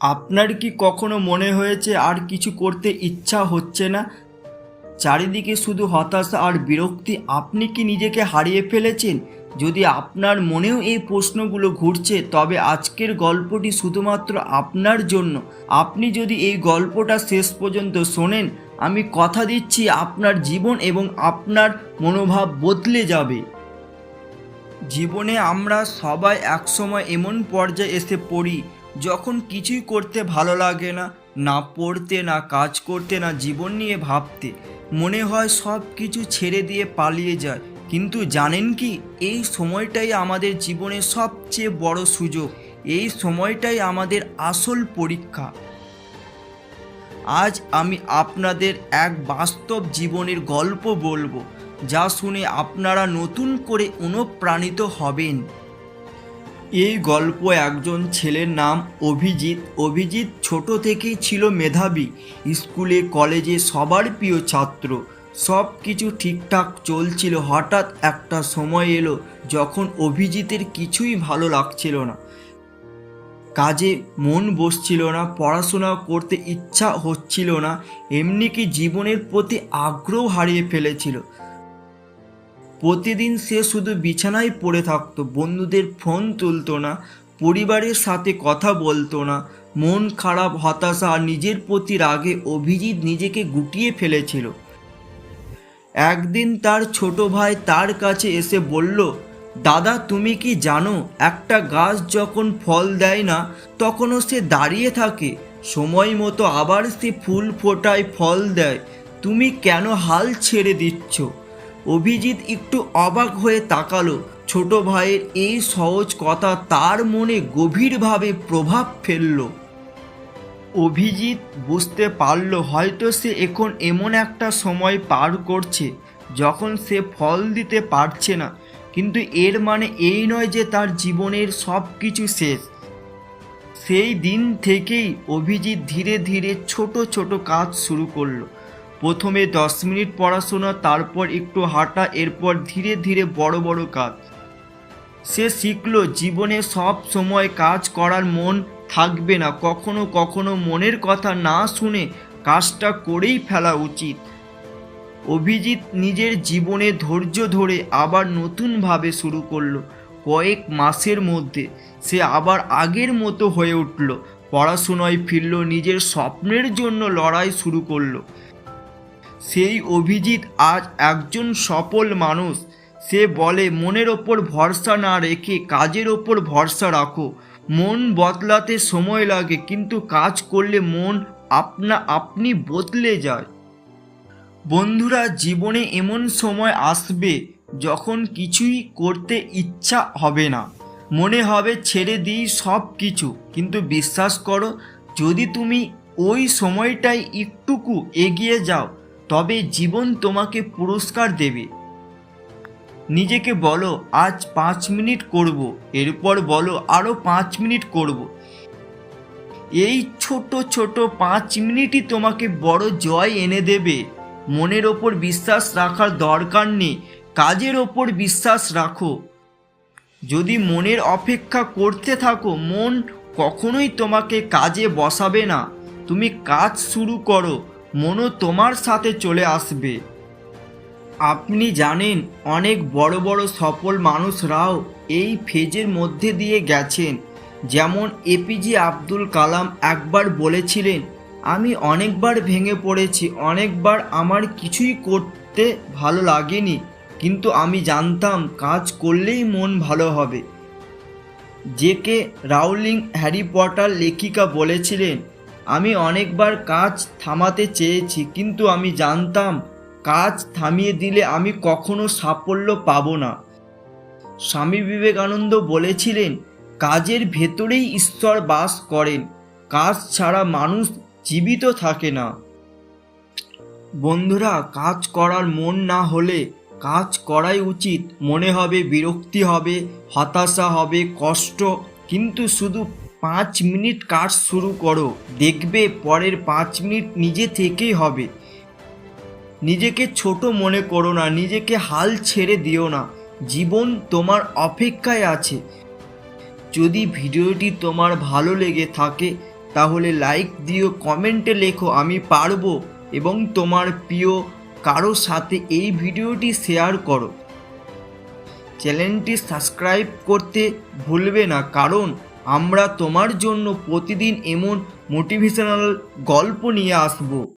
আপনার কি কখনো মনে হয়েছে আর কিছু করতে ইচ্ছা হচ্ছে না? চারিদিকে শুধু হতাশা আর বিরক্তি। আপনি কি নিজেকে হারিয়ে ফেলেছেন? যদি আপনার মনেও এই প্রশ্নগুলো ঘুরছে, তবে আজকের গল্পটি শুধুমাত্র আপনার জন্য। আপনি যদি এই গল্পটা শেষ পর্যন্ত শোনেন, আমি কথা দিচ্ছি, আপনার জীবন এবং আপনার মনোভাব বদলে যাবে। জীবনে আমরা সবাই একসময় এমন পর্যায়ে এসে পড়ি যখন কিছুই করতে ভালো লাগে না না পড়তে, না কাজ করতে, না জীবন নিয়ে ভাবতে, মনে হয় সব কিছু ছেড়ে দিয়ে পালিয়ে যায়। কিন্তু জানেন কি, এই সময়টাই আমাদের জীবনের সবচেয়ে বড় সুযোগ। এই সময়টাই আমাদের আসল পরীক্ষা। আজ আমি আপনাদের এক বাস্তব জীবনের গল্প বলব, যা শুনে আপনারা নতুন করে অনুপ্রাণিত হবেন। এই গল্প একজন ছেলের নাম অভিজিৎ। অভিজিৎ ছোট থেকেই ছিল মেধাবী। স্কুলে, কলেজে সবার প্রিয় ছাত্র। সব কিছু ঠিকঠাক চলছিল। হঠাৎ একটা সময় এলো যখন অভিজিতের কিছুই ভালো লাগছিল না। কাজে মন বসছিল না পড়াশোনা করতে ইচ্ছা হচ্ছিল না এমনি কি জীবনের প্রতি আগ্রহ হারিয়ে ফেলেছিল। প্রতিদিন সে শুধু বিছানায় পড়ে থাকতো, বন্ধুদের ফোন তুলতো না, পরিবারের সাথে কথা বলতো না, মন খারাপ, হতাশা আর নিজের প্রতি রাগে অভিজিৎ নিজেকে গুটিয়ে ফেলেছিল। একদিন তার ছোট ভাই তার কাছে এসে বলল, দাদা, তুমি কি জানো, একটা গাছ যখন ফল দেয় না, তখনও সে দাঁড়িয়ে থাকে। সময় মতো আবার সে ফুল ফোটায় ফল দেয়। তুমি কেন হাল ছেড়ে দিচ্ছ? অভিজিৎ একটু অবাক হয়ে তাকালো। ছোট ভাইয়ের এই সহজ কথা তার মনে গভীরভাবে প্রভাব ফেলল। অভিজিৎ বুঝতে পারল হয়তো সে এখন এমন একটা সময় পার করছে, যখন সে ফল দিতে পারছে না। কিন্তু এর মানে এই নয় যে তার জীবনের সব কিছু শেষ। সেই দিন থেকেই অভিজিৎ ধীরে ধীরে ছোট ছোট কাজ শুরু করল। প্রথমে দশ মিনিট পড়াশোনা, তারপর একটু হাঁটা, এরপর ধীরে ধীরে বড় বড় কাজ। সে শিখলো, জীবনে সব সময় কাজ করার মন থাকবে না। কখনো কখনো মনের কথা না শুনে কাজটা করেই ফেলা উচিত। অভিজিৎ নিজের জীবনে ধৈর্য ধরে আবার নতুনভাবে শুরু করল। কয়েক মাসের মধ্যে সে আবার আগের মতো হয়ে উঠল। পড়াশুনোয় ফিরল, নিজের স্বপ্নের জন্য লড়াই শুরু করল। সেই অভিজিৎ আজ একজন সফল মানুষ। সে বলে, মনের ওপর ভরসা না রেখে কাজের ওপর ভরসা রাখো। মন বদলাতে সময় লাগে, কিন্তু কাজ করলে মন আপনা আপনি বদলে যায়। বন্ধুরা, জীবনে এমন সময় আসবে যখন কিছুই করতে ইচ্ছা হবে না। মনে হবে, ছেড়ে দিই সব কিছু। কিন্তু বিশ্বাস করো, যদি তুমি ওই সময়টাই একটুকু এগিয়ে যাও তবে জীবন তোমাকে পুরস্কার দেবে। নিজেকে বলো, আজ পাঁচ মিনিট করব। এরপর বলো আরও পাঁচ মিনিট করব। এই ছোট ছোট পাঁচ মিনিটই তোমাকে বড় জয় এনে দেবে। মনের ওপর বিশ্বাস রাখার দরকার নেই, কাজের ওপর বিশ্বাস রাখো। যদি মনের অপেক্ষা করতে থাকো, মন কখনোই তোমাকে কাজে বসাবে না। তুমি কাজ শুরু করো মনও তোমার সাথে চলে আসবে। আপনি জানেন, অনেক বড় বড় সফল মানুষরাও এই ফেজের মধ্যে দিয়ে গেছেন। যেমন এপিজে আব্দুল কালাম একবার বলেছিলেন, আমি অনেকবার ভেঙে পড়েছি, অনেকবার আমার কিছুই করতে ভালো লাগেনি, কিন্তু আমি জানতাম কাজ করলেই মন ভালো হবে। জেকে রাউলিং হ্যারি পটার লেখিকা বলেছিলেন আমি অনেকবার কাজ থামাতে চেয়েছি, কিন্তু আমি জানতাম কাজ থামিয়ে দিলে আমি কখনো সাফল্য পাব না। স্বামী বিবেকানন্দ বলেছিলেন, কাজের ভেতরেই ঈশ্বর বাস করেন, কাজ ছাড়া মানুষ জীবিত থাকে না। বন্ধুরা, কাজ করার মন না হলে কাজ করাই উচিত। মনে হবে বিরক্তি হবে, হতাশা হবে, কষ্ট, কিন্তু শুধু পাঁচ মিনিট কাজ শুরু করো। দেখবে পরের পাঁচ মিনিট নিজে থেকেই হবে। নিজেকে ছোট মনে করো না, নিজেকে হাল ছেড়ে দিও না। জীবন তোমার অপেক্ষায় আছে। যদি ভিডিওটি তোমার ভালো লেগে থাকে, তাহলে লাইক দিও, কমেন্টে লেখো, আমি পারব এবং তোমার প্রিয় কারও সাথে এই ভিডিওটি শেয়ার করো। চ্যানেলটি সাবস্ক্রাইব করতে ভুলবে না, কারণ আমরা তোমার জন্য প্রতিদিন এমন মোটিভেশনাল গল্প নিয়ে আসব।